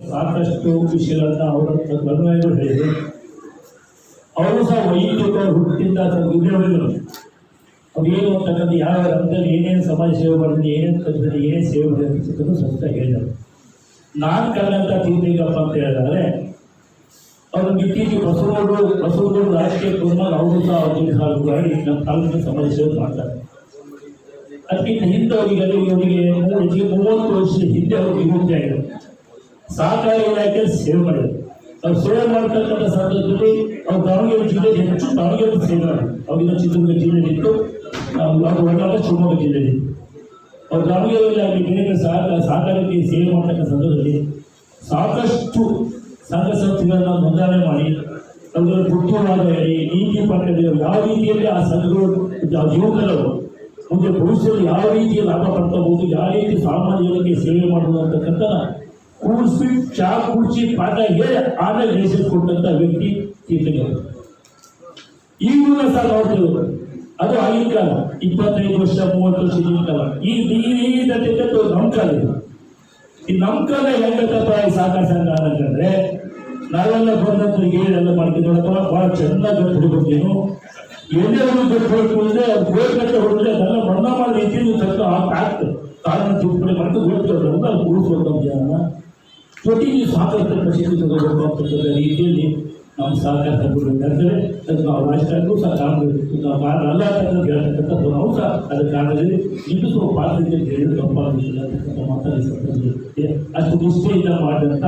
ಸಾಕಷ್ಟು ವಿಷಯಗಳನ್ನ ಅವರ ಅನುಯಾಯಿಗಳು ಹೇಳಿದೆ. ಅವರು ಸಹ ವೈಯಕ್ತಿಕ ಹುಟ್ಟಿಂದ ಉದ್ಯೋಗಿಗಳು ಅವ್ರು ಏನು ಅಂತಕ್ಕಂಥ ಯಾವ ರಂಗದಲ್ಲಿ ಏನೇನು ಸಮಾಜ ಸೇವೆ ಮಾಡಿದ್ರೆ, ಏನೇನು ಕಲಿಸಿದ್ರೆ ಏನೇನು ಸೇವೆ ಮಾಡಿದ್ರೆ ಸ್ವಂತ ಹೇಳಿದರು. ನಾನು ಕನ್ನಡ ತೀರ್ಥಲಿಂಗಪ್ಪ ಅಂತ ಹೇಳಿದ್ರೆ ಅವರು ಇತ್ತೀಚೆಗೆ ಬಸವರು ಬಸವರು ರಾಜಕೀಯ ಬಂದಾಗ ಅವರು ಸಹ ಅವ್ರ ಜೊತೆ ಸಾಲುಗಳಾಗಿ ನಮ್ಮ ತಾಲೂಕಿನ ಸಮಾಜ ಸೇವೆ ಮಾಡ್ತಾರೆ. ಅದಕ್ಕಿಂತ ಹಿಂದೆ ಅವರಿಗೆ ಅವರಿಗೆ ಮೂವತ್ತು ವರ್ಷ ಹಿಂದೆ ಅವರು ವಿಮುಕ್ತಿ ಆಗಿದೆ. ಸಹಕಾರ ಇಲಾಖೆ ಸೇವೆ ಮಾಡಿದ್ರು. ಅವ್ರು ಸೇವೆ ಮಾಡ್ತಕ್ಕಂಥ ಸಂದರ್ಭದಲ್ಲಿ ಅವ್ರು ದಾವಣಗೆರೆ ಜಿಲ್ಲೆ ಹೆಚ್ಚು ದಾವಣಗೆರೆ ಸೇವೆ ಅವಾಗಿನ ಚಿತ್ರದುರ್ಗ ಜಿಲ್ಲೆಯಲ್ಲಿತ್ತು ನಾವು ಒಳಗಾದ ಶಿವಮೊಗ್ಗ ಜಿಲ್ಲೆಯಲ್ಲಿ ಅವ್ರು ದಾವಣಗೆರೆಯಲ್ಲಿ ಆಗಲಿ ಬೇರೆ ಸಹಕಾರ ಸಹಕಾರಕ್ಕೆ ಸೇವೆ ಮಾಡ್ತಕ್ಕಂಥ ಸಂದರ್ಭದಲ್ಲಿ ಸಾಕಷ್ಟು ಸಂಘ ಸಂಸ್ಥೆಗಳನ್ನ ನೋಂದಣಿ ಮಾಡಿ ಗುರುತುವಾದ ಹೇಳಿ, ನೀತಿ ಪಟ್ಟಣಗಳು ಯಾವ ರೀತಿಯಲ್ಲಿ ಆ ಸಂಘಗಳು ಯುವಕರು ಮುಂದೆ ಭವಿಷ್ಯದಲ್ಲಿ ಯಾವ ರೀತಿಯ ಲಾಭ ಪಡ್ಕೋಬಹುದು, ಯಾವ ರೀತಿ ಸಾಮಾನ್ಯರಿಗೆ ಸೇವೆ ಮಾಡಬಹುದು ಅಂತಕ್ಕಂಥ ಕೂಡಿಸಿ ಚಾ ಕುಡಿಸಿ ಪಾಠ ಹೇಳಿ ಆಮೇಲೆ ಕೊಟ್ಟಂತ ವ್ಯಕ್ತಿ ತೀರ್ಥಗಳು ಈಗಲೂ ಸಹ ನೋಡ್ತೇವೆ. ಅದು ಆಗಿನ ಕಾಲ, ಇಪ್ಪತ್ತೈದು ವರ್ಷ, ಮೂವತ್ತು ವರ್ಷ ಈಗಿನ ಕಾಲ. ಈ ಈಗಂತಕ್ಕಂಥ ನಮ್ಮ ಕಾಲ ಈ ನಮ್ಮ ಕಾಲ ಹೆಂಗತ್ತಪ್ಪ ಸಾಕಾರ ಸಂಘ ಅಂತಂದ್ರೆ ನಾವೆಲ್ಲ ಬಂದಂತ ಏನೆಲ್ಲ ಮಾಡ್ತಿದ್ದಪ್ಪ ಬಹಳ ಚೆನ್ನಾಗಿ ಹಿಡ್ಕೊತೀನು ಎಲ್ಲೇ ಒಂದು ಗಟ್ಟು ಹೊಡ್ಕೊಂಡ್ರೆ ಅದು ಗೋಲ್ ಗಟ್ಟು ಹೊಡೆದ್ರೆ ಅದೆಲ್ಲ ಮಣ್ಣ ಮಾಡಿ ಇದ್ದೀನಿ ಸ್ವಲ್ಪ ಆಗ್ತದೆ ಕಾರಣ ತಿಳ್ಕೊಳ್ಳಿ ಮಾಡ್ಕೊಂಡು ಹೋಗ್ತಾರೆ ಅದು ಉಳಿಸ್ಬೇಕು ಜನ ಜೊತೆಗೆ ಸಾಕಷ್ಟು ಪ್ರಶಸ್ತಿ ರೀತಿಯಲ್ಲಿ ನಮ್ಮ ಸಹಕಾರ ನಡೆದರೆ ಅದು ನಾವು ರಾಜಕಾರಣಕ್ಕೂ ಸಹ ಕಾರಣಗಳು ಕಾರಣ ಅಲ್ಲ ಹೇಳ್ತಕ್ಕಂಥದ್ದು ನಾವು ಸಹ ಅದರ ಕಾರಣದಲ್ಲಿ ನಿಲ್ಲಿಸುವ ಪಾತ್ರಕ್ಕೆ ಹೇಳಿ ತಪ್ಪಾಗುತ್ತಿಲ್ಲ ಅಂತಕ್ಕಂಥ ಅಷ್ಟು ನಿಷ್ಠೆಯಿಂದ ಮಾಡಿದಂಥ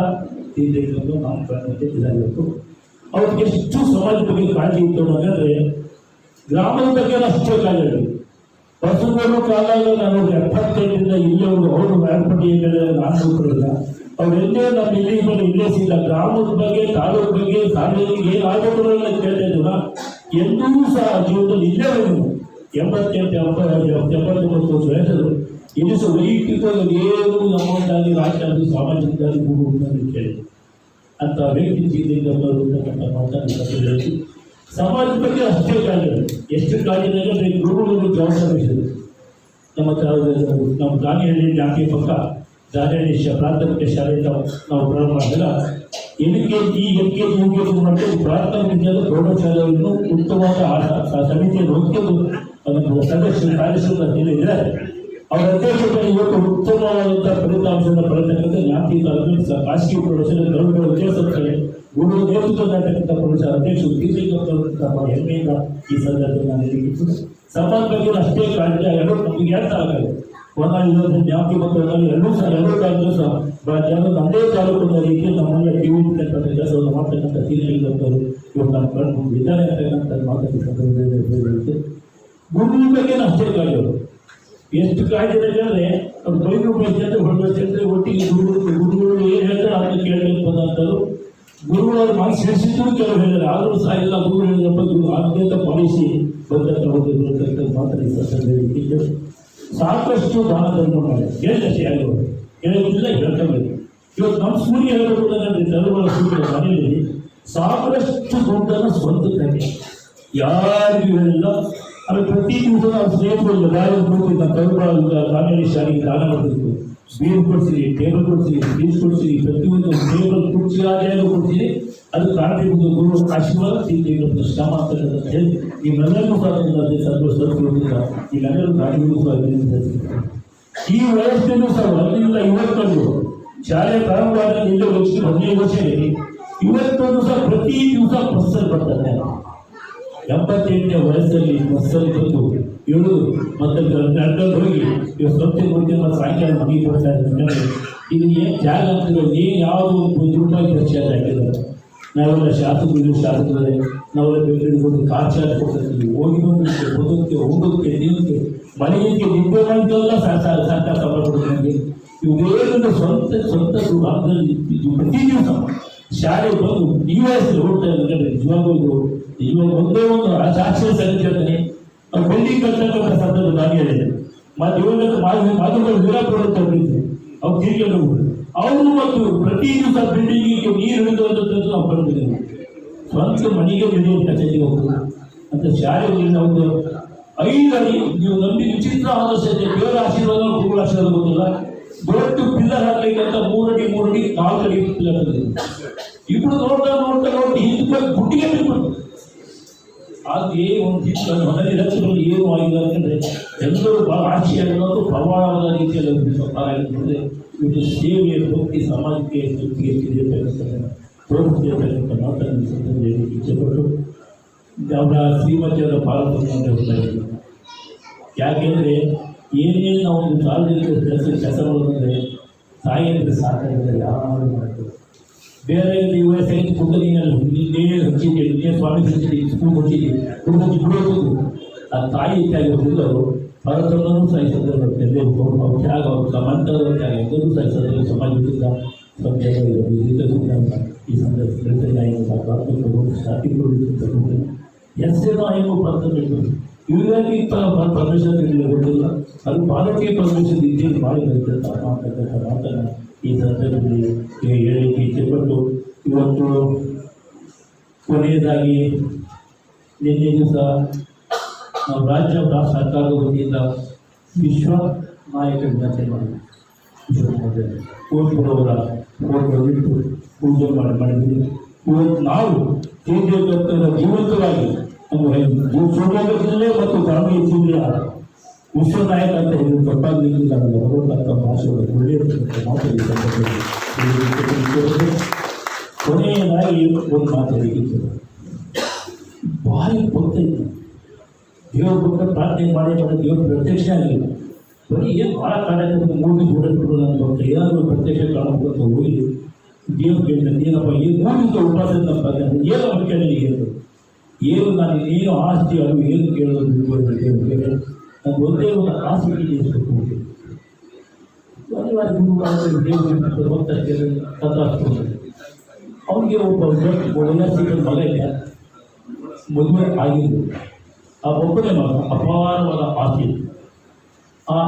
ತೀರ್ಥಗಳನ್ನು ನಾವು ಕಾರಣಕ್ಕೆ ಇದಾಗಬೇಕು ಅವ್ರಿಗೆ ಎಷ್ಟು ಸಮಾಜ ಬಗ್ಗೆ ಕಾಳಜಿ ಇತ್ತು ಅಂದರೆ ಗ್ರಾಮದ ಬಗ್ಗೆ ಅಷ್ಟೇ ಕಾಳಜಿ ಬಸವನವರು ಕಾಲ ನಾನು ಎಪ್ಪತ್ತೈದರಿಂದ ಒಂದು ಅವರು ಮ್ಯಾಲ್ಪಟ್ಟಿಯಲ್ಲಿ ನಾನು ನೋಡ್ಕೊಳ್ಳಿಲ್ಲ ಅವರೆಲ್ಲೇ ನಮ್ಮ ಇಲ್ಲಿ ಬಂದು ಇಲ್ಲೇ ಸಿಲ್ಲ ಗ್ರಾಮದ ಬಗ್ಗೆ ತಾಲೂಕು ಬಗ್ಗೆ ಸಾರ್ವಜನಿಕ ಏನಾಗಬೇಕು ಅಂತ ಕೇಳ್ತಾ ಇದ್ದೀವ ಎಂದೂ ಸಹ ಜೀವನದಲ್ಲಿ ಇಲ್ಲೇ ಬಂದು ಎಂಬತ್ತೆಂಟು ಎಂಬತ್ತು ಎಂಬತ್ತೊಂಬತ್ತು ವರ್ಷ ವಯಸ್ಸರು ಇದು ಸಹ ವೈಯಕ್ತಿಕವಾಗಿ ಏನು ನಮ್ಮದಾಗಿ ರಾಜ್ಯದಲ್ಲಿ ಸಾಮಾಜಿಕವಾಗಿ ಹೋಗುವುದನ್ನು ಕೇಳಿದೆ ಅಂತ ವ್ಯಕ್ತಿ ಜೀವನದಿಂದ ಬರುವಂತಕ್ಕಂಥ ಮಾತಾಡಿ ಸಮಾಜದ ಬಗ್ಗೆ ಅಷ್ಟೇ ಕಾರ್ಯ ಎಷ್ಟು ಕಾರ್ಯದಲ್ಲಿ ಗುರುಗಳು ಜವಾಬ್ದಾರಿ ನಮ್ಮ ನಮ್ಮ ದಾನಿಹಳ್ಳಿ ಜಾತಿ ಪಕ್ಕ ದಾನಿಹಳ್ಳಿ ಶ ಪ್ರಾಥಮಿಕ ಶಾಲೆಯಿಂದ ನಾವು ಪ್ರಾರಂಭ ಮಾಡಿದಾಗ L K G, L K G, U K ಪ್ರಾಥಮಿಕ ವಿದ್ಯಾಲಯ ಪ್ರೌಢಶಾಲೆಯನ್ನು ಉತ್ತಮವಾದ ಸಮಿತಿಯನ್ನು ಹೊಂದ್ಕೊಂಡು ಅದನ್ನು ಸದಸ್ಯರು ಕಾರ್ಯದರ್ಶಿಗಳು ಹೇಳಿದ್ರೆ ಅವರ ಅಧ್ಯಕ್ಷತೆಯಲ್ಲಿ ಇವತ್ತು ಉತ್ತಮವಾದಂತಹ ಫಲಿತಾಂಶದ ಪಡೆತಕ್ಕಂಥ ಜ್ಞಾತಿ ತಾಲೂಕಿನ ಖಾಸಗಿ ಪ್ರೌಢಶಾಲೆ ಗೌರವ ವಿದ್ಯಾಸಂಸ್ಥೆ ಗುರು ನೇತೃತ್ವದಲ್ಲಿರ್ತಕ್ಕಂಥ ಪ್ರೌಢಶಾಲೆ ಅಧ್ಯಕ್ಷರು ತೀರ್ಥಿಕ ಹೆಮ್ಮೆಯಿಂದ ಈ ಸಂದರ್ಭದಲ್ಲಿ ನಾನು ಸಮಾಜ ಬಗ್ಗೆ ಅಷ್ಟೇ ಕಾರ್ಯ ಎರಡು ನಮಗೆ ಅರ್ಥ ಆಗಲ್ಲ ಒಂದ ಇವತ್ತು ಜ್ಞಾಪಿ ಮತ್ತು ಎಲ್ಲರೂ ಸಹ ಎರಡು ಕಾಲದಲ್ಲೂ ಸಹ ಜನರು ಜನ ನಮ್ಮದೇ ತಾಲೂಕಿನ ರೀತಿ ಕಿವಿ ಇರ್ತಕ್ಕಂಥ ಕೆಲಸವನ್ನು ಮಾಡ್ತಕ್ಕಂಥ ತೀರ್ಥಿಕರು ಇವರು ನಮ್ಮ ಕಣ್ಣು ಇದ್ದಾರೆ ಅಂತಕ್ಕಂಥ ಮಾತಾಡ್ತಕ್ಕಂಥ ಸಂದರ್ಭದಲ್ಲಿ ಬಗ್ಗೆ ಅಷ್ಟೇ ಕಾಳಜಿ ಎಷ್ಟು ಕಾಯ್ದೆ ಅಂದ್ರೆ ಅವ್ರು ಬೈದು ಹೊರಬೇಕಂದ್ರೆ ಒಟ್ಟಿಗೆ ಗುರುಗಳು ಗುರುಗಳು ಏನು ಹೇಳ್ತಾರೆ ಅದನ್ನು ಕೇಳಬೇಕು ಬಂದಂಥದ್ದು ಗುರುಗಳು ಅವ್ರ ಮನಸ್ಸು ಕೆಲವು ಹೇಳಿದ್ರೆ. ಆದರೂ ಸಹ ಎಲ್ಲ ಗುರುಗಳು ಹೇಳಿದಪ್ಪ ಗುರು ಆದ್ಯಂತ ಪಾಲಿಸಿ ಅಂತಕ್ಕಂಥ ಮಾತನ್ನು ಈ ಸಂದರ್ಭದಲ್ಲಿ. ಸಾಕಷ್ಟು ದಾನ ಧರ್ಮ ಮಾಡಿ ಎಲ್ಲ ಯಾರು ಹೇಳೋದಿಲ್ಲ ಹೇಳ್ಕೊಬೇಕು ಇವತ್ತು ನಮ್ಮ ಸೂರ್ಯ ಹೇಳಬೇಕು ಅಂತಂದ್ರೆ ತರುಗಳ ಸೂರ್ಯ ಮನೆಯಲ್ಲಿ ಸಾಕಷ್ಟು ದುಡ್ಡನ್ನು ಸ್ವಂತಕ್ಕಾಗಿ ಯಾರಿಗೂ ಹೇಳಿಲ್ಲ ಆಮೇಲೆ ಪ್ರತಿ ದಿವಸ ನಾವು ಸ್ನೇಹಿತರು ಹೋಗ್ತಿದ್ದ ಅಂತ ಕಾನೂನು ಶಾಲೆಗೆ ದಾನ ಮಾಡಬೇಕು ಬೀರ್ ಕೊಡ್ಸಿರಿ ಟೇಬಲ್ ಕೊಡ್ಸಿರಿ ಫ್ರಿಜ್ ಕೊಡ್ಸಿರಿ ಪ್ರತಿಯೊಂದು ಟೇಬಲ್ ಕುರ್ಚಿ ಆದಾಯ ಕೊಡ್ಸಿರಿ ಅದು ಕಾಣ್ತಿದ್ದು ಗುರು ಆಶೀರ್ವಾದ ತಿಂದು ಶ್ರಮ ಅಂತಕ್ಕಂಥ ಹೇಳಿ ನಿಮ್ಮೆಲ್ಲರಿಗೂ ಒಂದು ಅದೇ ಸಂತೋಷ ನೀವೆಲ್ಲರೂ ಈಗೆಲ್ಲರೂ ಗಾಡಿಗಳು ಈ ವಯಸ್ಸಿನೂ ಸಹ ಒಂದಿಲ್ಲ ಇವತ್ತೊಂದು ಶಾಲೆ ಪ್ರಾರಂಭವಾದ ಇಲ್ಲೇ ವರ್ಷ ಹದಿನೈದು ವರ್ಷ ಇದೆ ಇವತ್ತೊಂದು ಸಹ ಪ್ರತಿ ದಿವಸ ಬಸ್ಸಲ್ಲಿ ಬರ್ತಾರೆ ಎಂಬತ್ತೆಂಟನೇ ವಯಸ್ಸಲ್ಲಿ ಬಸ್ಸಲ್ಲಿ ಬಂದು ಇವರು ಮತ್ತೆ ಹೋಗಿ ಇವ್ರು ಸ್ವಂತ ಮುಂದಿನ ಮತ್ತೆ ಸಾಯಂಕಾಲ ಮನೆಗೆ ಕೊಡ್ತಾ ಇದ್ದಾರೆ ಇದು ಏನು ಜಾಗ ಅಂತ ಏನು ಯಾವುದು ಒಂದು ರೂಪಾಯಿ ಖರ್ಚು ಆಗಿದ್ದಾರೆ ನಾವೆಲ್ಲ ಶಾಸಕರು ಶಾಸಕರೇ ನಾವೆಲ್ಲ ಬೆಂಗಳೂರಿಗೆ ಹೋಗಿ ಕಾರ್ ಚಾರ್ಜ್ ಕೊಡ್ತೀವಿ ಹೋಗಿ ಬಂದಕ್ಕೆ ಓದೋಕ್ಕೆ ಹೋಗೋಕ್ಕೆ ನೀವಕ್ಕೆ ಮನೆಗೆ ನಿಂತಲ್ಲ ಸರ್ಕಾರ ಸಂಬಳ ಕೊಡ್ತೀನಿ ಇವೇನಂದ್ರೆ ಸ್ವಂತ ಸ್ವಂತ ಸುಭಾಗದಲ್ಲಿ ಪ್ರತಿ ದಿವಸ ಶಾಲೆ ಬಂದು ಈ ವಯಸ್ಸಲ್ಲಿ ಹೋಗ್ತಾ ಇದ್ದಾರೆ. ನಿಜವಾಗ್ಲೂ ಇವಾಗ ಒಂದೇ ಒಂದು ಅವ್ರು ಬಿಲ್ಡಿಂಗ್ ಹೇಳಿದೆ ಮತ್ತೆ ಮಾಧು ಮಾಧುಗಳು ವೀರಾಪುರ ಹೋಗಿದ್ವಿ ಅವ್ರು ತಿರುಗಿ ಅವರು ಮತ್ತು ಪ್ರತಿ ದಿವಸ ಬಿಲ್ಡಿಂಗಿಗೆ ನೀರು ಹಿಡಿದು ಅನ್ನೋದನ್ನು ನಾವು ಬಂದಿದ್ದೇವೆ ಸ್ವಂತ ಮನೆಗೆ ಹಿಡಿಯುವ ಕಚೇರಿಗೆ ಹೋಗಲ್ಲ ಅಂತ ಶಾಲೆಗಳಿಂದ ಒಂದು ಐದು ಅಡಿ, ನೀವು ನಂಬಿ ವಿಚಿತ್ರ ಆದರ್ಶತೆ, ದೇವರ ಆಶೀರ್ವಾದ, ಗುರುಗಳ ಆಶೀರ್ವಾದ ಗೊತ್ತಿಲ್ಲ? ದೊಡ್ಡ ಪಿಲ್ಲರ್ ಹಾಕ್ಲಿಕ್ಕೆ ಅಂತ ಮೂರಡಿ ಮೂರಡಿ ನಾಲ್ಕಡಿ ಪಿಲ್ಲರ್ ಇಬ್ರು ನೋಡ್ತಾ ನೋಡ್ತಾ ನೋಡಿ ಹಿಂದ್ಕೊಂಡು ಗುಡ್ಡಿಗೆ ಬಿಟ್ಬಿಟ್ಟು ಹಾಗೆ ಒಂದು ದಿಕ್ಕನ್ನು ಮನೆಯಲ್ಲಿ ರಕ್ಷಣೆಗಳು ಏನು ಆಗಿದೆ ಅಂತಂದ್ರೆ ಎಲ್ಲರೂ ಬಹಳ ಅನ್ನೋದು ಪ್ರವಾಹದ ರೀತಿಯಲ್ಲಿ ಆಗಿರ್ತದೆ ಇದು ಸೇವೆಯ ಭಕ್ತಿ, ಸಮಾಜಕ್ಕೆ ತೃಪ್ತಿಗೆ ಪ್ರಮುಖ ತೋರಿಸ್ತಿರ್ತಕ್ಕಂಥ ಮಾತನ್ನು ಸಂದರ್ಭದಲ್ಲಿ ಇಚ್ಛೆಪಟ್ಟು ಅವರ ಶ್ರೀಮತಿಯವರ ಪಾಲ್ಗೊಂಡು ಹೋಗ್ತಾ ಇದ್ದೀವಿ ಯಾಕೆಂದ್ರೆ ಏನೇನು ನಾವು ಸಾರ್ವಜನಿಕ ಕೆಲಸ ಕೆಲಸ ಮಾಡೋದಂದ್ರೆ ತಾಯಿ ಅಂದರೆ ಸಾಕಾಗಿಲ್ಲ ಯಾರು ಮಾಡ್ತಾರೆ? ಬೇರೆ ನೀವು ಸೈನ್ಸ್ ಪುಸ್ತಕದಲ್ಲಿ ನಿನ್ನೆ ಹಚ್ಚಿದ್ದೆ ನಿನ್ನೆ ಸ್ವಾಮಿ ಹಚ್ಚಿದ್ದೆ ಸ್ಕೂಲ್ ಕೊಟ್ಟಿದ್ದೆ ಹುಡುಗಿ ಬಿಡೋದು. ಆ ತಾಯಿ ಇದ್ದಾಗಿರೋದ್ರಿಂದ ಅವರು ಭಾರತವನ್ನು ಸಹಿಸಿದ್ರೆ ಅವ್ರ ತ್ಯಾಗ, ಅವ್ರು ಸಮಾಂತರ ತ್ಯಾಗ. ಎಲ್ಲರೂ ಸಹಿಸಿದ್ರೆ ಸಮಾಜದಿಂದ ಸಂಖ್ಯೆಗಳು ಈ ಸಂದರ್ಭದಲ್ಲಿ ಶಾಪಿಗಳು ಎಸ್ಸೇನೋ ಆಯ್ಕೆ ಬರ್ತಬೇಕು ಇವುಗಾಗಿ ಪರ್ಮಿಷನ್ ಗೊತ್ತಿಲ್ಲ. ಅದು ಭಾರತೀಯ ಪರ್ಮಿಷನ್ ಇದ್ದೇನು ಮಾಡಿರುತ್ತೆ ಅಂತಕ್ಕಂಥ ಮಾತನ್ನು ಈ ಸಂದರ್ಭದಲ್ಲಿ ಹೇಳಿಕೆ ಇಚ್ಛೆಪಟ್ಟು ಇವತ್ತು ಕೊನೆಯದಾಗಿ ನಿನ್ನೆ ದಿವಸ ನಾವು ರಾಜ್ಯ ಸರ್ಕಾರದ ವತಿಯಿಂದ ವಿಶ್ವ ನಾಯಕ ವಿನಂತಿ ವಿಶ್ವಕರ್ಮದಲ್ಲಿ ಕೋಟಿಗಳವರ ಫೋಟೋವಿಟ್ಟು ಪೂಜೆ ಮಾಡಿ ಮಾಡಿದ್ವಿ. ಇವತ್ತು ನಾವು ತೇಜೋದತ್ತರ ಜೀವಂತವಾಗಿ ನಮ್ಮ ಶಿವಮೊಗ್ಗ ಮತ್ತು ಗ್ರಾಮೀಣ ಜಿಲ್ಲೆಯ ವಿಶ್ವ ನಾಯಕ ಅಂತ ಹೇಳಿ ತಪ್ಪಾಗಲಿಲ್ಲ ನಮ್ಮ ಭಗವಂತ ಭಾಷೆಗಳು ಒಳ್ಳೆಯ ಮಾತು ಈ ಸಂದರ್ಭದಲ್ಲಿ ಹೇಳಿಕೆ ಕೊನೆಯದಾಗಿ ಒಂದು ಮಾತು ಹೇಳಿಕೆ ಭಾರಿ ಗೊತ್ತಿಲ್ಲ ದೇವ್ರ ಬಗ್ಗೆ ಪ್ರಾರ್ಥನೆ ಮಾಡಿ ಮಾಡಿ ದೇವ್ರ ಪ್ರತ್ಯಕ್ಷ ಆಗಲಿಲ್ಲ ಬರೀ ಏನು ಭಾಳ ಕಾರ್ಯಕ್ರಮ ಮೂಗಿ ಬಿಡೋದು ನನ್ನ ಭಕ್ತ ಏನಾದರೂ ಪ್ರತ್ಯಕ್ಷ ಕಾಣಬೇಕು ಅಂತ ಹೋಗಿ ದೇವ್ರು ಕೇಳಿದ್ರೆ ಏನಪ್ಪ ಏನು ಮೂಗಿಂದ ಉಪವಾಸ ನಮ್ಮ ಏನು ಮುಖ್ಯ ನಿನಗೆ ಏನು ನಾನು ಏನು ಆಸ್ತಿ ಅದು ಏನು ಕೇಳೋದು ಬಿಡ್ಬೋದು ದೇವ್ರಿಗೆ ನಾನು ಒಂದೇ ಒಂದು ಆಸೆ ಈಡೇರಿಸಬೇಕು ಅನಿವಾರ್ಯ ಗುರುಗಳು ದೇವರು ಹೋಗ್ತಾ ಇದ್ದಾರೆ ಅವನಿಗೆ ಒಬ್ಬ ಒಳ್ಳೆಯ ಸಿಗೋ ಮಗ ಇದೆ. ಮದುವೆ ಆಗಿದ್ದು, ಆ ಒಬ್ಬನೇ ಮಗ, ಅಪಾರವಾದ ಆಸೆ ಆ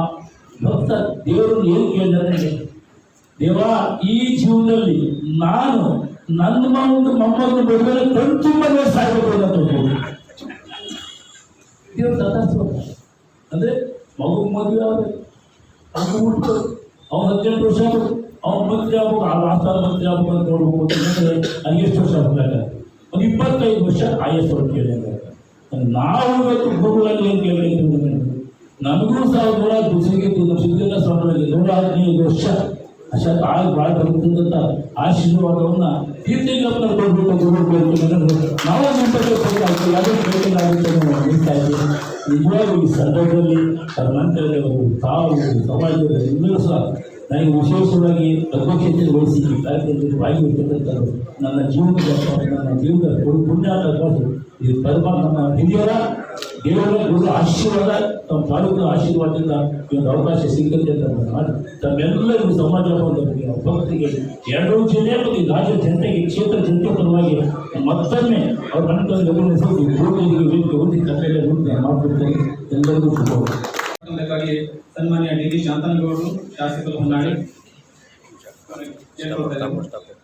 ಭಕ್ತ ದೇವರು ಏನು ಕೇಳಿದ್ರೆ ದೇವ ಈ ಜೀವನದಲ್ಲಿ ನಾನು ನನ್ನ ಒಂದು ಮೊಮ್ಮಗನ ಮದುವೆ ಕಣ್ತುಂಬನೇ ಸಾಯ್ಬೇಕು ಅಂತ. ದೇವ್ರು ತಥಾಸ್ತು. ಅಂದ್ರೆ ಮಗು ಮದುವೆ ಆದ್ರೆ ಅದು ಹುಟ್ಟು ಅವ್ನು ಹದಿನೆಂಟು ವರ್ಷ ಆಗ್ಬೋದು ಅವ್ನು ಮಂತ್ರಿ ಆಗ್ಬೇಕು, ಆ ರಾಷ್ಟ್ರ ಮಂತ್ರಿ ಆಗ್ಬೇಕು ಅಂತ ನೋಡ್ಬೇಕು. ಅಂತಂದ್ರೆ ನನಗೆ ಎಷ್ಟು ವರ್ಷ ಆಗ್ಬೇಕಾಗ ಒಂದು ಇಪ್ಪತ್ತೈದು ವರ್ಷ ಆಯಸ್ ಕೇಳಿದಾಗ ನಾವು ಇವತ್ತು ಗುರುಗಳಲ್ಲಿ ಏನು ಕೇಳಿದ್ರು ನನಗೂ ಸಹ ನೂರ ದುಸಿಗೆ ಸಿದ್ಧಲ್ಲ ಸಮಯದಲ್ಲಿ ನೂರ ಹದಿನೈದು ವರ್ಷ ಅಶಾತ್ ಆಗ ಭಾಳ ಬರುತ್ತಂತ ಆಶೀರ್ವಾದವನ್ನ ಗುರುಗಳು ನಾವು ಈ ಸಂದರ್ಭದಲ್ಲಿ ಕರ್ನಾಟಕದವರು ತಾವು ಸಮಾಜದ ಎಲ್ಲರೂ ಸಹ ನನಗೆ ವಿಶೇಷವಾಗಿ ಅಧ್ಯಕ್ಷತೆ ವಹಿಸಿ ಈ ಕಾರ್ಯಕ್ರಮದಲ್ಲಿ ಭಾಗಿಯಾಗಿರ್ತಕ್ಕಂಥದ್ದು ನನ್ನ ಜೀವನದ ನನ್ನ ಜೀವನದ ಪುಣ್ಯಾತ ಇದು ನಮ್ಮ ಹಿರಿಯರ ದೇವರ ಗುರು ಆಶೀರ್ವಾದ ತಮ್ಮ ಪಾಲಕರ ಆಶೀರ್ವಾದದಿಂದ ಈ ಒಂದು ಅವಕಾಶ ಸಿಗುತ್ತೆ ಅಂತ ನಾನು ಮಾಡಿ ತಮ್ಮೆಲ್ಲರಿಗೂ ಸಮಾಜ ಬಾಂಧವರಿಗೆ ಭಕ್ತರಿಗೆ ಎರಡೂ ಜಿಲ್ಲೆ ಮತ್ತು ಈ ರಾಜ್ಯ ಜನತೆಗೆ ಕ್ಷೇತ್ರ ಜನತೆ ಪರವಾಗಿ ಮತ್ತೊಮ್ಮೆ ಅವ್ರ ಮನದಲ್ಲಿ ಗಮನಿಸಿ ವೇದಿಕೆ ವೇದಿಕೆ ಓದಿ ಕಟ್ಟಲೆ ಮಾಡ್ಬಿಡ್ತಾರೆ ಎಲ್ಲರಿಗೂ ಶುಭ. ಅದಕ್ಕಾಗಿ ಸನ್ಮಾನ್ಯ ಡಿ ಡಿ ಶಾಂತನಗೌಡರು ಶಾಸಕರು ಹೊನ್ನಾಳಿ. ಕೇಳ್ಕೊಳ್ತಾ ಇದ್ದಾರೆ.